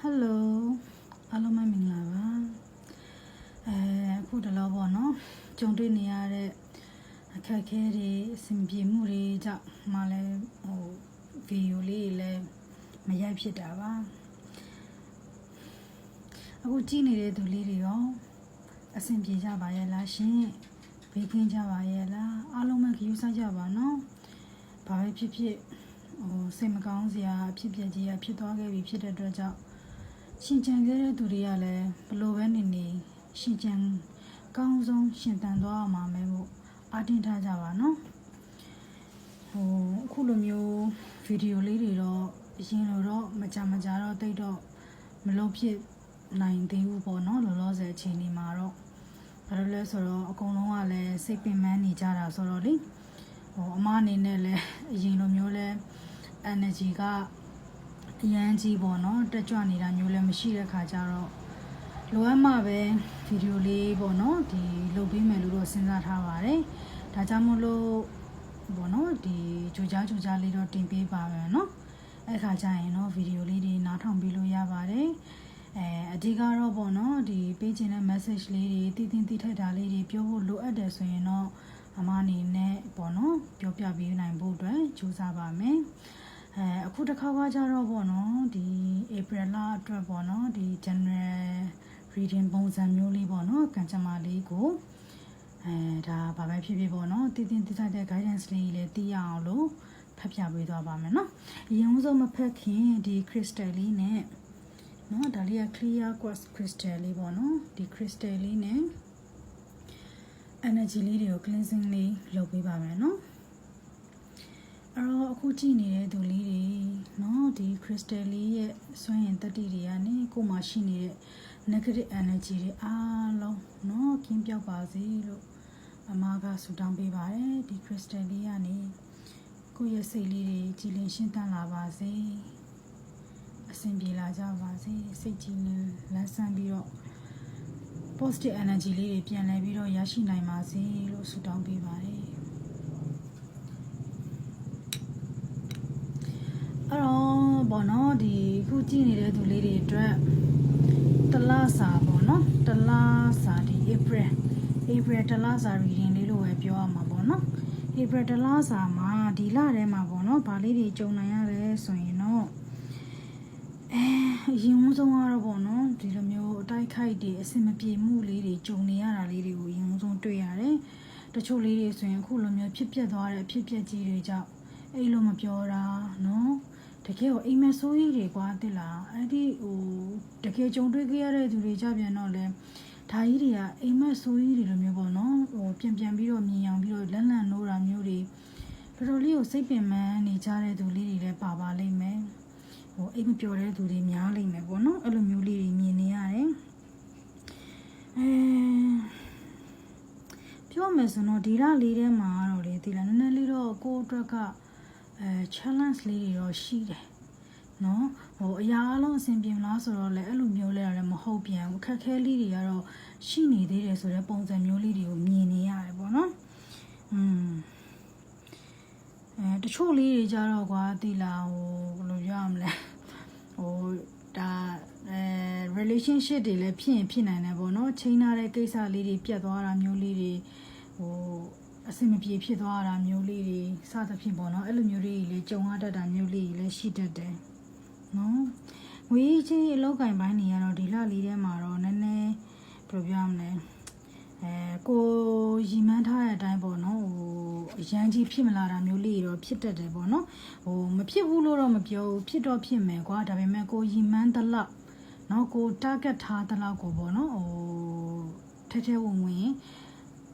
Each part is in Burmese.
ဟယ်လိုအားလုံးပဲမင်္ဂလာပါအဲအခုတလောပေါ့နော်ကြုံတွေ့နေရတဲ့အခက်အခဲတွေအဆင်ပြေမှုတွေကြောင့်မှလည်းဟိုဗီဒီယိုလေးတွေလည်းမရိုက်ဖြစ်တာပါအခုကြည့်နေတဲ့သူလေးတွေရောအဆင်ပြေကြပါရဲ့လားရှင်ဘေးကင်းကြပါရဲ့လားအားလုံးပဲကြိုးစားကြပါနော်ဘာပဲဖြစ်ဖြစ်ဟိုစိတ်မကောင်းစရာအဖြစ်ပြက်ကြီးကဖြစ်သွားခဲ့ပြီဖြစ်တဲ့အတွက်ကြောင့် ရှင်ကြံခဲ့တဲ့သူတွေကလည်းဘလို့ပဲနေနေရှင်ကြံကောင်းဆုံးရှင်တန်သွားအောင်ပါမယ်လို့အတင်းထားကြပါနော်ဟိုအခုလိုမျိုးဗီဒီယိုလေးတွေတော့အရင်လိုတော့မကြမကြတော့တိတ်တော့မလုပ်ဖြစ်နိုင်သေးဘူးပေါ့နော်လောလောဆယ်အချိန်ဒီမှာတော့ဘာလို့လဲဆိုတော့အကုန်လုံးကလည်းစိတ်ပင်ပန်းနေကြတာဆိုတော့လေဟိုအမအနေနဲ့လည်းအရင်လိုမျိုးလဲ energy က အရန်ကြီးပေါ့နော်တက်ကြွနေတာမျိုးလည်းမရှိတဲ့ခါကျတော့လိုအပ်မှပဲဗီဒီယိုလေးပေါ့နော်ဒီလုပ်ပေးမယ်လို့တော့စဉ်းစားထားပါတယ်ဒါကြောင့်မို့လို့ပေါ့နော်ဒီကြိုကြားကြိုကြားလေးတော့တင်ပေးပါမယ်နော်အဲ့ခါကျရင်တော့ဗီဒီယိုလေးတွေနားထောင်ပေးလို့ရပါတယ်အဲအဓိကတော့ပေါ့နော်ဒီပေးချင်တဲ့ message လေးတွေတည်တင်တည်ထိုက်တာလေးတွေပြောဖို့လိုအပ်တယ်ဆိုရင်တော့အမအနေနဲ့ပေါ့နော်ပြောပြပေးနိုင်ဖို့အတွက်ကြိုးစားပါမယ် အဲအခုတစ်ခါကကြတော့ပေါ့နော်ဒီ April လအတွက်ပေါ့နော်ဒီ general reading ပုံစံမျိုးလေးပေါ့နော်ကံကြမ္မာလေးကိုအဲဒါဘာပဲဖြစ်ဖြစ်ပေါ့နော်တည်တင်တည်ထိုက်တဲ့ guidance လေးလည်းသိရအောင်လို့ဖတ်ပြပေးသွားပါမယ်နော်အရင်ဆုံးမဖက်ခင်ဒီ crystal လေးနဲ့နော်ဒါလေးက clear quartz crystal လေးပေါ့နော်ဒီ crystal လေးနဲ့ energy လေးတွေကို cleansing လေးလုပ်ပေးပါမယ်နော် အဲ့တော့အခုကြည့်နေတဲ့သူလေးတွေနော်ဒီ crystal လေးရဲ့စွမ်းရင်တတိတွေကနေကိုယ်မှာရှိနေတဲ့ negative energy တွေအားလုံးနော်ကင်းပြောက်ပါစေလို့အမကဆုတောင်းပေးပါတယ်ဒီ crystal လေးကနေကိုယ့်ရဲ့စိတ်လေးတွေကြည်လင်ရှင်းသန့်လာပါစေအဆင်ပြေလာကြပါစေစိတ်ကြည်လင်လန်းဆန်းပြီးတော့ positive energy လေးတွေပြန်လည်ပြီးတော့ရရှိနိုင်ပါစေလို့ဆုတောင်းပေးပါတယ်အဲ့ တော့ဘောနော်ဒီခုကြည့်နေတဲ့သူလေးတွေအတွက်တလားစာပေါ့နော်တလားစာဒီ April April တလားစာ reading လေးလို့ပဲပြောရမှာပေါ့နော် April တလားစာမှာဒီလထဲမှာပေါ့နော်ဗာလေးတွေကြုံနိုင်ရတယ်ဆိုရင်တော့အဲအရင်ဆုံးကတော့ပေါ့နော်ဒီလိုမျိုးအတိုက်ခိုက်တွေအဆင်မပြေမှုလေးတွေကြုံနေရတာလေးတွေကိုအရင်ဆုံးတွေ့ရတယ်တချို့လေးတွေဆိုရင်အခုလိုမျိုးဖြစ်ပျက်သွားတဲ့အဖြစ်ပျက်ကြီးတွေကြောင့်အဲ့လိုမပြောတာနော် တကယ်ကိုအိမ်မက်ဆိုးကြီးတွေကွာတိလားအဲ့ဒီဟိုတကယ်ကြုံတွေ့ခဲ့ရတဲ့သူတွေကြပြန်တော့လဲဒါကြီးတွေကအိမ်မက်ဆိုးကြီးတွေလိုမျိုးပေါ့နော်ဟိုပြန်ပြန်ပြီးတော့မြင်အောင်ပြီးတော့လက်လန့်နိုးတာမျိုးတွေတော်တော်လေးကိုစိတ်ပင်ပန်းနေကြတဲ့သူလေးတွေလည်းပါပါလိမ့်မယ်ဟိုအိမ်မပျော်တဲ့သူတွေများလိမ့်မယ်ပေါ့နော်အဲ့လိုမျိုးလေးတွေမြင်နေရတယ်အဲပြောမယ်ဆိုတော့ဒီလလေးထဲမှာတော့လေဒီလနည်းနည်းလေးတော့ကိုယ့်အတွက်က အဲ challenge လေးတွေတော့ရှိတယ်နော်ဟိုအရာအလုံးအဆင်ပြေမလားဆိုတော့လည်းအဲ့လိုမျိုးလဲရတယ်မဟုတ်ပြန်ဘူးခက်ခဲလေးတွေကတော့ရှိနေသေးတယ်ဆိုတဲ့ပုံစံမျိုးလေးတွေကိုမြင်နေရတယ်ပေါ့နော်อืมအဲတချို့လေးတွေကြတော့ကွာတိလာဟိုဘယ်လိုပြောရမလဲဟိုဒါအဲ relationship တွေလည်းဖြစ်ရင်ဖြစ်နိုင်တယ်ပေါ့နော်ချိန်ထားတဲ့ကိစ္စလေးတွေပြတ်သွားတာမျိုးလေးတွေဟို အဆင်မပြေဖြစ်သွားတာမျိုးလေးတွေစသဖြင့်ပေါ့နော်အဲ့လိုမျိုးလေးတွေလည်းကြုံရတတ်တာမျိုးလေးတွေလည်းရှိတတ်တယ်နော်ငွေချင်းအလောက်ကင်ပိုင်းနေရတော့ဒီလလေးထဲမှာတော့နည်းနည်းဘယ်လိုပြောရမလဲအဲကိုရီမန်းထားတဲ့အတိုင်းပေါ့နော်ဟိုအရန်ကြီးဖြစ်မလာတာမျိုးလေးတော့ဖြစ်တတ်တယ်ပေါ့နော်ဟိုမဖြစ်ဘူးလို့တော့မပြောဘူးဖြစ်တော့ဖြစ်မယ်ကွာဒါပေမဲ့ကိုရီမန်းတလောက်နော်ကို target ထားတလောက်ကိုပေါ့နော်ဟိုထဲထဲဝင်ဝင်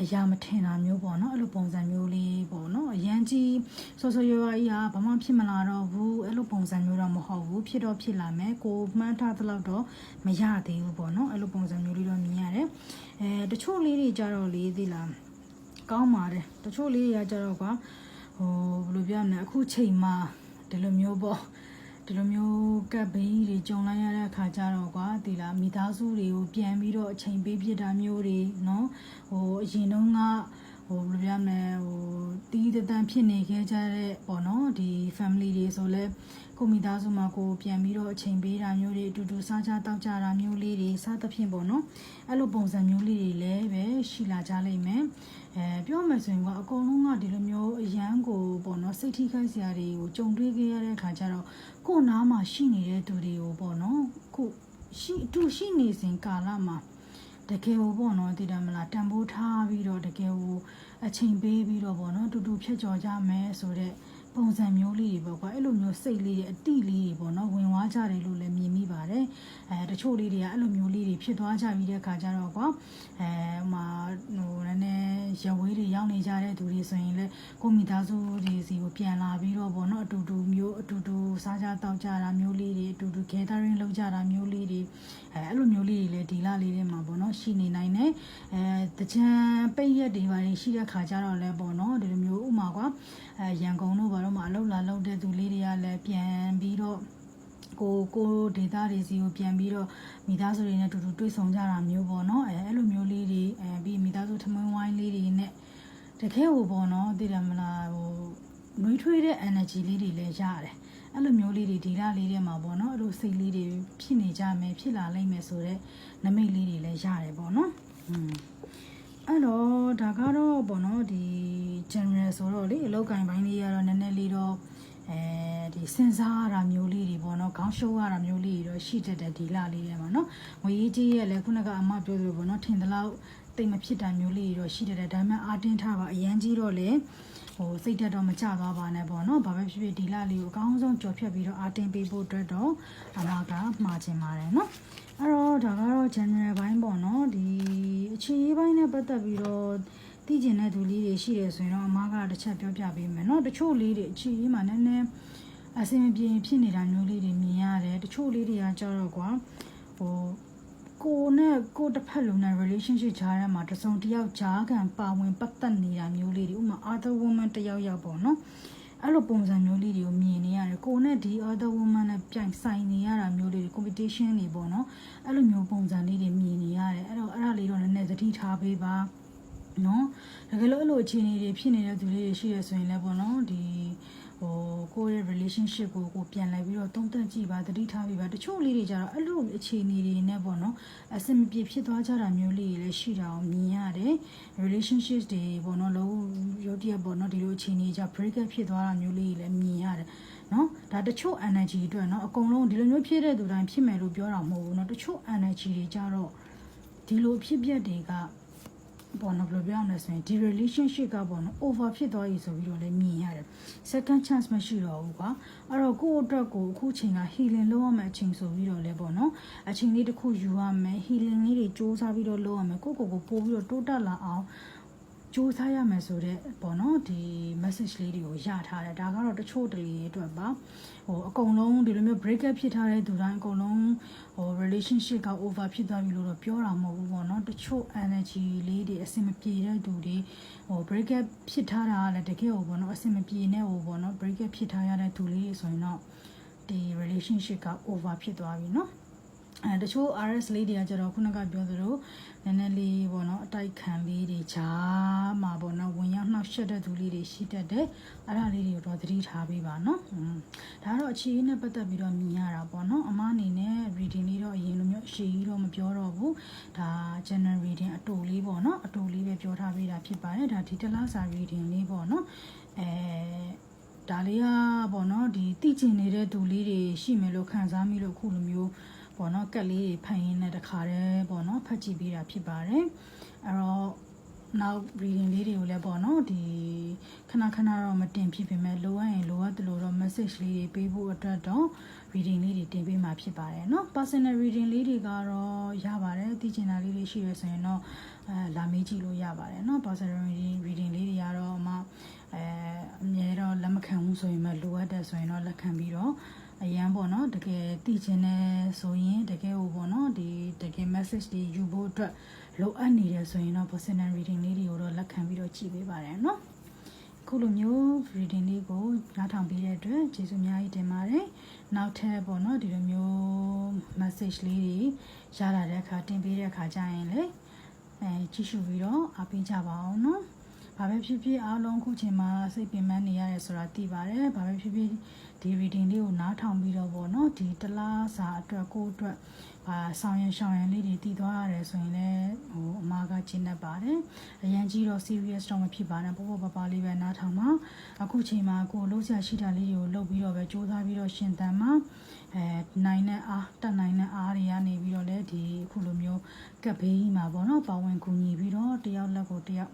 အရာမထင်တာမျိုးပေါ့နော်အဲ့လိုပုံစံမျိုးလေးပေါ့နော်အရန်ကြီးဆောဆောရွာရွာကြီးဟာဘာမှဖြစ်မလာတော့ဘူးအဲ့လိုပုံစံမျိုးတော့မဟုတ်ဘူးဖြစ်တော့ဖြစ်လာမယ်ကိုမှန်းထားသလောက်တော့မရသေးဘူးပေါ့နော်အဲ့လိုပုံစံမျိုးလေးတော့မြင်ရတယ်အဲတချို့လေးတွေကြတော့လေးသေးလားကောင်းပါတယ်တချို့လေးတွေကကြတော့ကွာဟိုဘယ်လိုပြောရမလဲအခုချိန်မှာဒီလိုမျိုးပေါ့ ဒီလိုမျိုးကပ်ဘေးတွေကြုံလိုက်ရတဲ့အခါကျတော့ကွာဒီလားမိသားစုတွေကိုပြန်ပြီးတော့အချိန်ပေးပြတာမျိုးတွေနော်ဟိုအရင်တုန်းကဟိုဘယ်လိုပြောမလဲဟိုတီးတန်းဖြစ်နေခဲ့ကြတဲ့ပေါ့နော်ဒီ family တွေဆိုလဲကိုမိသားစုမှာကိုပြန်ပြီးတော့အချိန်ပေးတာမျိုးတွေအတူတူစားကြတောက်ကြတာမျိုးလေးတွေစသဖြင့်ပေါ့နော်အဲ့လိုပုံစံမျိုးလေးတွေလည်းပဲရှိလာကြလိမ့်မယ်အဲပြောမယ်ဆိုရင်ကအကုန်လုံးကဒီလိုမျိုးအရန်ကိုပေါ့နော်စိတ်ထိခိုက်စရာတွေကိုကြုံတွေ့ခဲ့ရတဲ့အခါကျတော့ ကိုယ်နားမှာရှိနေတဲ့သူတွေကိုပေါ့နော်ခုရှိအတူရှိနေစဉ်ကာလမှာတကယ်ဟိုပေါ့နော်တည်တယ်မလားတန်ဖိုးထားပြီးတော့တကယ်ဟိုအချိန်ပေးပြီးတော့ပေါ့နော်တူတူဖြတ်ကျော်ကြမယ်ဆိုတော့ပုံစံမျိုးလေးတွေပေါ့ကွာအဲ့လိုမျိုးစိတ်လေးတွေအတိလေးတွေပေါ့နော်ဝင်သွားကြတယ်လို့လည်းမြင်မိပါတယ်အဲတချို့လေးတွေကအဲ့လိုမျိုးလေးတွေဖြစ်သွားကြပြီးတဲ့ခါကျတော့ကွာအဲဟိုမှာဟိုနည်းနည်း ရဝေးတွေရောက်နေကြတဲ့သူတွေဆိုရင်လည်းကိုမိသားစုတွေစီကိုပြန်လာပြီးတော့ပေါ့နော်အတူတူမျိုးအတူတူစားကြတောက်ကြတာမျိုးလေးတွေအတူတူ gathering လုပ်ကြတာမျိုးလေးတွေအဲအဲ့လိုမျိုးလေးတွေလည်းဒီလလေးထဲမှာပေါ့နော်ရှိနေနိုင်တယ်အဲတကြံပိတ်ရက်တွေပါရှိတဲ့ခါကျတော့လည်းပေါ့နော်ဒီလိုမျိုးဥမာကွာအဲရန်ကုန်တို့ဘာလို့မှအလုပ်လာလုပ်တဲ့သူလေးတွေကလည်းပြန်ပြီးတော့ ကိုကိုဒေတာတွေစီကိုပြန်ပြီးတော့မိသားစုတွေနဲ့တူတူတွေ့ဆုံကြတာမျိုးပေါ့နော်အဲအဲ့လိုမျိုးလေးတွေအဲပြီးမိသားစုထမင်းဝိုင်းလေးတွေနဲ့တကယ်ဟိုပေါ့နော်သိတယ်မလားဟိုနှွေးထွေးတဲ့ energy လေးတွေလည်းရတယ်အဲ့လိုမျိုးလေးတွေဒီလလေးထဲမှာပေါ့နော်အဲ့လိုစိတ်လေးတွေဖြစ်နေကြမယ်ဖြစ်လာလိမ့်မယ်ဆိုတော့နမိတ်လေးတွေလည်းရတယ်ပေါ့နော်อืมအဲ့တော့ဒါကတော့ပေါ့နော်ဒီ general ဆိုတော့လေအလောက်ကင်ပိုင်းလေးကတော့နည်းနည်းလေးတော့ အဲဒီစဉ်းစားရတာမျိုးလေးတွေပေါ့နော်ခေါင်းရှုပ်ရတာမျိုးလေးတွေတော့ရှိတတ်တယ်ဒီလလေးထဲမှာနော်ငွေရေးကြီးရဲ့လည်းခုနကအမပြောသလိုပေါ့နော်ထင်သလောက်တိတ်မဖြစ်တာမျိုးလေးတွေတော့ရှိတတ်တယ်ဒါပေမဲ့အာတင်းထားပါအရန်ကြီးတော့လေဟိုစိတ်တက်တော့မကြသွားပါနဲ့ပေါ့နော်ဘာပဲဖြစ်ဖြစ်ဒီလလေးကိုအကောင်းဆုံးကြော်ဖြတ်ပြီးတော့အာတင်းပေးဖို့အတွက်တော့အမကမှာချင်ပါတယ်နော်အဲ့တော့ဒါကတော့ general ဘိုင်းပေါ့နော်ဒီအခြေရေးပိုင်းနဲ့ပတ်သက်ပြီးတော့ သိကျင်တဲ့သူလေးတွေရှိတယ်ဆိုရင်တော့အမကတစ်ချက်ပြောပြပေးမယ်เนาะတချို့လေးတွေအခြေရေးမှာနည်းနည်းအဆင်မပြေဖြစ်နေတာမျိုးလေးတွေမြင်ရတယ်တချို့လေးတွေကကြတော့ကွာဟိုကိုနဲ့ကိုတစ်ဖက်လုံးနဲ့ relationship ကြားထဲမှာတစုံတစ်ယောက်ကြားခံပါဝင်ပတ်သက်နေတာမျိုးလေးတွေဥပမာ other woman တစ်ယောက်ယောက်ပေါ့နော်အဲ့လိုပုံစံမျိုးလေးတွေကိုမြင်နေရတယ်ကိုနဲ့ဒီ other woman နဲ့ပြိုင်ဆိုင်နေရတာမျိုးလေးတွေ competition တွေပေါ့နော်အဲ့လိုမျိုးပုံစံလေးတွေမြင်နေရတယ်အဲ့တော့အဲ့ဒါလေးတော့နည်းနည်းသတိထားပေးပါ နော်တကယ်လို့အဲ့လိုအခြေအနေတွေဖြစ်နေတဲ့သူလေးတွေရှိရဆိုရင်လည်းပေါ့နော်ဒီဟိုကိုယ့်ရဲ့ relationship ကိုကိုပြန်လိုက်ပြီးတော့တုံ့တက်ကြည့်ပါသတိထားပြီးပါတချို့လေးတွေကြတော့အဲ့လိုအခြေအနေတွေနဲ့ပေါ့နော်အဆင်မပြေဖြစ်သွားကြတာမျိုးလေးတွေလည်းရှိတာကိုမြင်ရတယ် relationship တွေပေါ့နော်လုံးရုပ်တရက်ပေါ့နော်ဒီလိုအခြေအနေကြ break up ဖြစ်သွားတာမျိုးလေးတွေလည်းမြင်ရတယ်နော်ဒါတချို့ energy အတွက်နော်အကုန်လုံးဒီလိုမျိုးဖြစ်တဲ့သူတိုင်းဖြစ်မယ်လို့ပြောတာမဟုတ်ဘူးနော်တချို့ energy တွေကြတော့ဒီလိုဖြစ်ပျက်တွေက ပေါ့နော်ဘယ်လိုပြောရမလဲဆိုရင်ဒီ relationship ကပေါ့နော် over ဖြစ်သွားပြီဆိုပြီးတော့လည်းမြင်ရတယ် second chance မရှိတော့ဘူးကွာအဲ့တော့ကိုယ့်အတွက်ကိုအခုချိန်က healing လုပ်ရမယ့်အချိန်ဆိုပြီးတော့လည်းပေါ့နော်အချိန်လေးတစ်ခုယူရမယ် healing လေးတွေစူးစမ်းပြီးတော့လုပ်ရမယ်ကိုယ့်ကိုယ်ကိုပို့ပြီးတော့တိုးတက်လာအောင် စူးစမ်းရမယ်ဆိုတော့ပေါ့နော်ဒီ message လေးတွေကိုရထားတယ်ဒါကတော့တချို့တလေအတွက်ပါဟိုအကုန်လုံးဒီလိုမျိုး break up ဖြစ်ထားတဲ့သူတိုင်းအကုန်လုံးဟို relationship က over ဖြစ်သွားပြီလို့တော့ပြောတာမဟုတ်ဘူးပေါ့နော်တချို့ energy လေးတွေအဆင်မပြေတဲ့သူတွေဟို break up ဖြစ်ထားတာကလည်းတကယ်ဟိုပေါ့နော်အဆင်မပြေနဲ့ဟိုပေါ့နော် break up ဖြစ်ထားရတဲ့သူလေးတွေဆိုရင်တော့ဒီ relationship က over ဖြစ်သွားပြီเนาะ အဲတချို့ RS လေးတွေကကျတော့ခုနကပြောသလိုနည်းနည်းလေးပေါ့နော်အတိုက်ခံလေးတွေဂျားမှာပေါ့နော်ဝင်ရောက်နှောက်ယှက်တဲ့သူလေးတွေရှိတတ်တယ်အဲ့ဒါလေးတွေကိုတော့သတိထားပေးပါနော်อืมဒါကတော့အခြေအနေနဲ့ပတ်သက်ပြီးတော့မြင်ရတာပေါ့နော်အမအနေနဲ့ reading လေးတော့အရင်လိုမျိုးအရှိကြီးတော့မပြောတော့ဘူးဒါ general reading အတူလေးပေါ့နော်အတူလေးပဲပြောထားပေးတာဖြစ်ပါတယ်ဒါဒီတလားစာ reading လေးပေါ့နော်အဲဒါလေးကပေါ့နော်ဒီသိကျင်နေတဲ့သူလေးတွေရှိမယ်လို့ခံစားမိလို့အခုလိုမျိုး ပေါ့နော်ကက်လေးတွေဖတ်ရင်းနဲ့တခါတည်းပေါ့နော်ဖတ်ကြည့်ပေးတာဖြစ်ပါတယ်အဲ့တော့နောက် reading လေးတွေကိုလည်းပေါ့နော်ဒီခဏခဏတော့မတင်ဖြစ်ပေမဲ့လိုအပ်ရင်လိုအပ်တယ်လို့တော့ message လေးတွေပေးဖို့အတွက်တော့ reading လေးတွေတင်ပေးမှာဖြစ်ပါတယ်เนาะ personal reading လေးတွေကတော့ရပါတယ်သိချင်တာလေးတွေရှိရဆိုရင်တော့အဲလာမေးကြည့်လို့ရပါတယ်เนาะ personal reading reading လေးတွေကတော့အမအဲအမြဲတော့လက်မခံဘူးဆိုရင်မှလိုအပ်တယ်ဆိုရင်တော့လက်ခံပြီးတော့ အရန်ပေါ့နော်တကယ်သိချင်တယ်ဆိုရင်တကယ်ဟိုပေါ့နော်ဒီတကယ် message တွေယူဖို့အတွက်လိုအပ်နေတယ်ဆိုရင်တော့ personal reading လေးတွေကိုတော့လက်ခံပြီးတော့ကြည့်ပေးပါတယ်နော်ခုလိုမျိုး reading လေးကိုနားထောင်ပေးတဲ့အတွက်ကျေးဇူးအများကြီးတင်ပါတယ်နောက်ထပ်ပေါ့နော်ဒီလိုမျိုး message လေးတွေရလာတဲ့အခါတင်ပေးတဲ့အခါကျရင်လေအဲကြည့်ရှုပြီးတော့အားပေးကြပါအောင်နော် ဘာပဲဖြစ်ဖြစ်အားလုံးအခုချိန်မှာစိတ်ပင်ပန်းနေရတယ်ဆိုတာသိပါတယ်ဘာပဲဖြစ်ဖြစ်ဒီ reading လေးကိုနားထောင်ပြီးတော့ဗောနော်ဒီတစ်လားစာအတွက်ကိုယ့်အတွက်အာဆောင်ရင်ရှောင်ရင်လေးတွေတည်သွားရတယ်ဆိုရင်လည်းဟိုအမားကကျင့်တတ်ပါတယ်အရန်ကြီးတော့ serious တော့မဖြစ်ပါနဲ့ပေါ့ပေါ့ပါပါလေးပဲနားထောင်ပါအခုချိန်မှာကိုယ်လုံးဆရာရှိတာလေးတွေကိုလုပ်ပြီးတော့ပဲစူးစမ်းပြီးတော့ရှင်သန်မှာအဲနိုင်တဲ့အားတက်နိုင်တဲ့အားတွေကနေပြီးတော့လည်းဒီအခုလိုမျိုးကပ်ဘေးကြီးမှာပေါ့နော်ပါဝင်ကူညီပြီးတော့တယောက်လက်ကိုတယောက်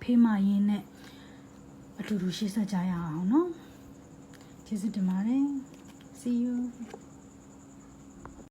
ဖေးမရင်းနဲ့အတူတူရှေ့ဆက်ကြရအောင်နော်ကျေးဇူးတင်ပါတယ် see you